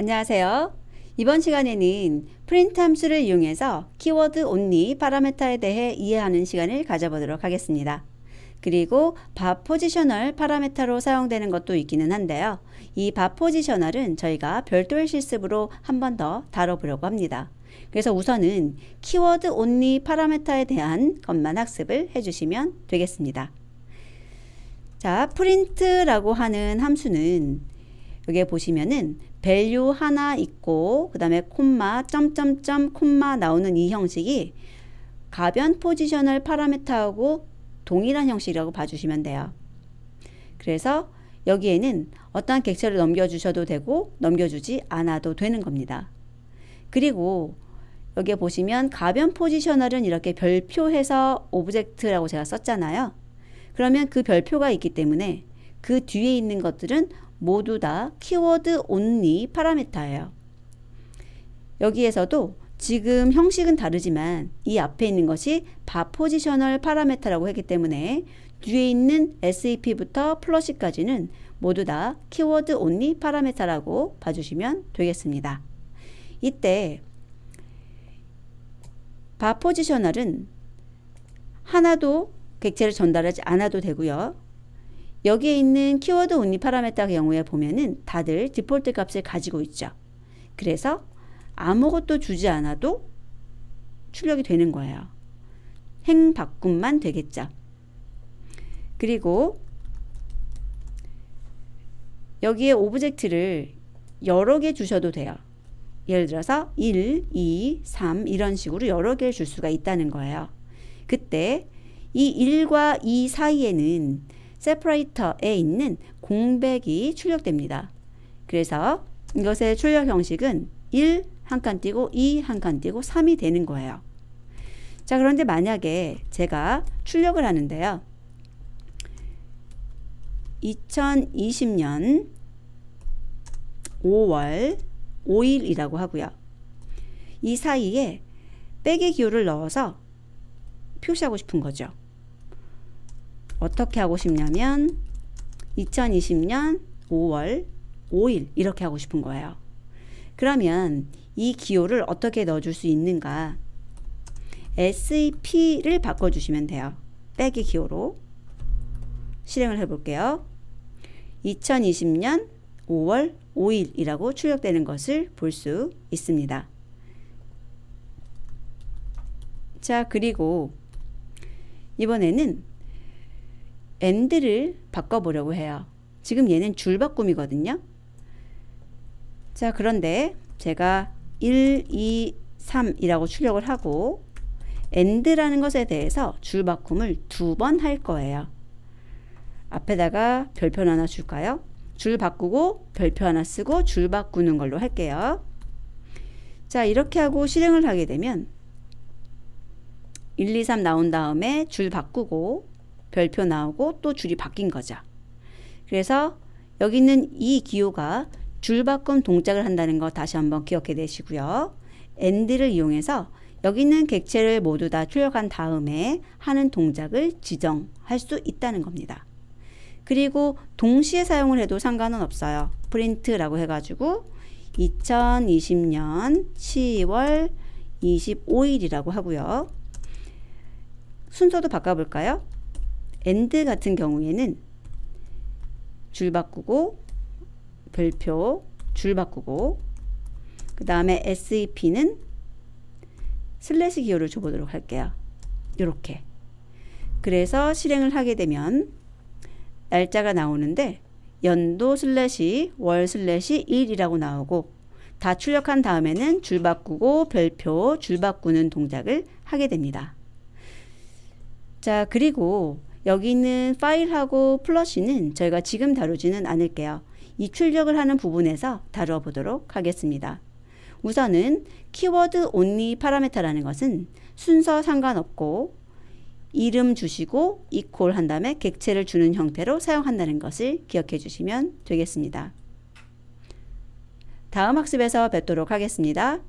안녕하세요. 이번 시간에는 프린트 함수를 이용해서 키워드 only 파라메타에 대해 이해하는 시간을 가져보도록 하겠습니다. 그리고 바 포지셔널 파라메타로 사용되는 것도 있기는 한데요. 이바 포지셔널은 저희가 별도의 실습으로 한 번 더 다뤄보려고 합니다. 그래서 우선은 키워드 only 파라메타에 대한 것만 학습을 해주시면 되겠습니다. 자, 프린트라고 하는 함수는 여기에 보시면은 value 하나 있고 그 다음에 콤마 점점점 콤마 나오는 이 형식이 가변 포지셔널 파라메타하고 동일한 형식이라고 봐주시면 돼요. 그래서 여기에는 어떠한 객체를 넘겨주셔도 되고 넘겨주지 않아도 되는 겁니다. 그리고 여기에 보시면 가변 포지셔널은 이렇게 별표해서 오브젝트라고 제가 썼잖아요. 그러면 그 별표가 있기 때문에 그 뒤에 있는 것들은 모두 다 키워드 only 파라메타예요. 여기에서도 지금 형식은 다르지만 이 앞에 있는 것이 바 포지셔널 파라메타라고 했기 때문에 뒤에 있는 SAP부터 플러시까지는 모두 다 키워드 only 파라메타라고 봐주시면 되겠습니다. 이때 바 포지셔널은 하나도 객체를 전달하지 않아도 되고요. 여기에 있는 키워드 온리 파라메타 경우에 보면은 다들 디폴트 값을 가지고 있죠. 그래서 아무것도 주지 않아도 출력이 되는 거예요. 행 바꿈만 되겠죠. 그리고 여기에 오브젝트를 여러 개 주셔도 돼요. 예를 들어서 1, 2, 3 이런 식으로 여러 개를 줄 수가 있다는 거예요. 그때 이 1과 2 사이에는 세퍼레이터에 있는 공백이 출력됩니다. 그래서 이것의 출력 형식은 1 한 칸 띄고 2 한 칸 띄고 3이 되는 거예요. 자, 그런데 만약에 제가 출력을 하는데요. 2020년 5월 5일이라고 하고요. 이 사이에 빼기 기호를 넣어서 표시하고 싶은 거죠. 어떻게 하고 싶냐면 2020년 5월 5일 이렇게 하고 싶은 거예요. 그러면 이 기호를 어떻게 넣어줄 수 있는가? SAP를 바꿔주시면 돼요. 빼기 기호로 실행을 해볼게요. 2020년 5월 5일이라고 출력되는 것을 볼 수 있습니다. 자, 그리고 이번에는 end를 바꿔보려고 해요. 지금 얘는 줄 바꿈이거든요. 자, 그런데 제가 1, 2, 3이라고 출력을 하고 end라는 것에 대해서 줄 바꿈을 두 번 할 거예요. 앞에다가 별표 하나 줄까요? 줄 바꾸고 별표 하나 쓰고 줄 바꾸는 걸로 할게요. 자, 이렇게 하고 실행을 하게 되면 1, 2, 3 나온 다음에 줄 바꾸고 별표 나오고 또 줄이 바뀐 거죠. 그래서 여기 있는 이 기호가 줄바꿈 동작을 한다는 거 다시 한번 기억해 내시고요. end를 이용해서 여기 있는 객체를 모두 다 출력한 다음에 하는 동작을 지정할 수 있다는 겁니다. 그리고 동시에 사용을 해도 상관은 없어요. 프린트라고 해가지고 2020년 10월 25일이라고 하고요. 순서도 바꿔볼까요? End 같은 경우에는 줄 바꾸고 별표 줄 바꾸고 그 다음에 SEP는 슬래시 기호를 줘보도록 할게요. 이렇게 그래서 실행을 하게 되면 날짜가 나오는데 연도 슬래시 월 슬래시 일이라고 나오고 다 출력한 다음에는 줄 바꾸고 별표 줄 바꾸는 동작을 하게 됩니다. 자 그리고 여기 있는 파일하고 플러시는 저희가 지금 다루지는 않을게요. 이 출력을 하는 부분에서 다뤄보도록 하겠습니다. 우선은 키워드 only 파라메타라는 것은 순서 상관없고 이름 주시고 이퀄 한 다음에 객체를 주는 형태로 사용한다는 것을 기억해 주시면 되겠습니다. 다음 학습에서 뵙도록 하겠습니다.